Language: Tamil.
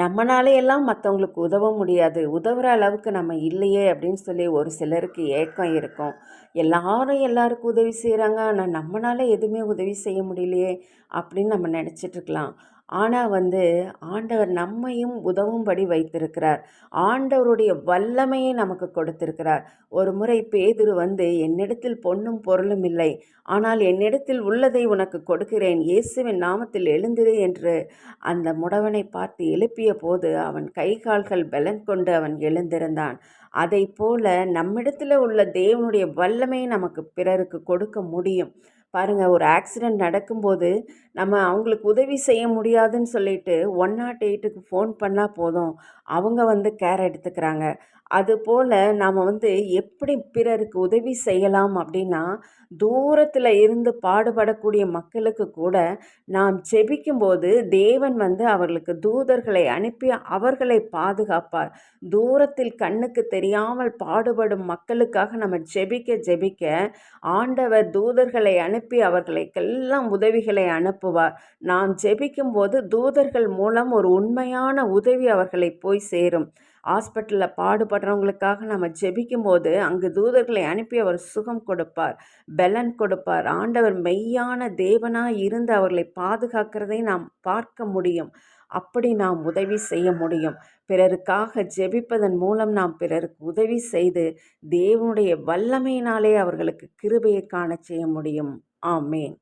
நம்மனால எல்லாம் மற்றவங்களுக்கு உதவ முடியாது. உதவுற அளவுக்கு நம்ம இல்லையே அப்படின்னு சொல்லி ஒரு சிலருக்கு ஏக்கம் இருக்கும். எல்லாரும் எல்லாருக்கும் உதவி செய்கிறாங்க ஆனால் நம்மளால எதுவுமே உதவி செய்ய முடியலையே அப்படின்னு நம்ம நினச்சிட்ருக்கலாம் ஆனால் வந்து ஆண்டவர் நம்மையும் உதவும்படி வைத்திருக்கிறார். ஆண்டவருடைய வல்லமையை நமக்கு கொடுத்திருக்கிறார். ஒரு முறை பேதுரு வந்து என்னிடத்தில் பொண்ணும் பொருளும் இல்லை. ஆனால் என்னிடத்தில் உள்ளதை உனக்கு கொடுக்கிறேன். இயேசுவின் நாமத்தில் எழுந்திரு என்று அந்த முடவனை பார்த்து எழுப்பிய போது அவன் கை கால்கள் பலன் கொண்டு அவன் எழுந்திருந்தான். அதை போல நம்மிடத்தில் உள்ள தேவனுடைய வல்லமையை நமக்கு பிறருக்கு கொடுக்க முடியும். பாருங்கள் ஒரு ஆக்சிடெண்ட் நடக்கும்போது நம்ம அவங்களுக்கு உதவி செய்ய முடியாதுன்னு சொல்லிட்டு ஒன் நாட் எயிட்டுக்கு ஃபோன் பண்ணால் போதும். அவங்க வந்து கேர் எடுத்துக்கிறாங்க. அதுபோல் நாம் வந்து எப்படி பிறருக்கு உதவி செய்யலாம் அப்படின்னா தூரத்தில் இருந்து பாடுபடக்கூடிய மக்களுக்கு கூட நாம் செபிக்கும்போது தேவன் வந்து அவர்களுக்கு தூதர்களை அனுப்பி அவர்களை பாதுகாப்பார். தூரத்தில் கண்ணுக்கு தெரியாமல் பாடுபடும் மக்களுக்காக நம்ம ஜெபிக்க ஜெபிக்க ஆண்டவர் தூதர்களை அனுப்பி அவர்களுக்கெல்லாம் உதவிகளை அனுப்புவார். நாம் ஜெபிக்கும்போது தூதர்கள் மூலம் ஒரு உண்மையான உதவி அவர்களை போய் சேரும். ஹாஸ்பிட்டலில் பாடுபடுறவங்களுக்காக நம்ம ஜெபிக்கும் போது அங்கு தூதர்களை அனுப்பி அவர் சுகம் கொடுப்பார் பலன் கொடுப்பார். ஆண்டவர் மெய்யான தேவனாக இருந்து அவர்களை பாதுகாக்கிறதை நாம் பார்க்க முடியும். அப்படி நாம் உதவி செய்ய முடியும். பிறருக்காக ஜெபிப்பதன் மூலம் நாம் பிறருக்கு உதவி செய்து தேவனுடைய வல்லமையினாலே அவர்களுக்கு கிருபையை காண செய்ய முடியும். ஆமேன்.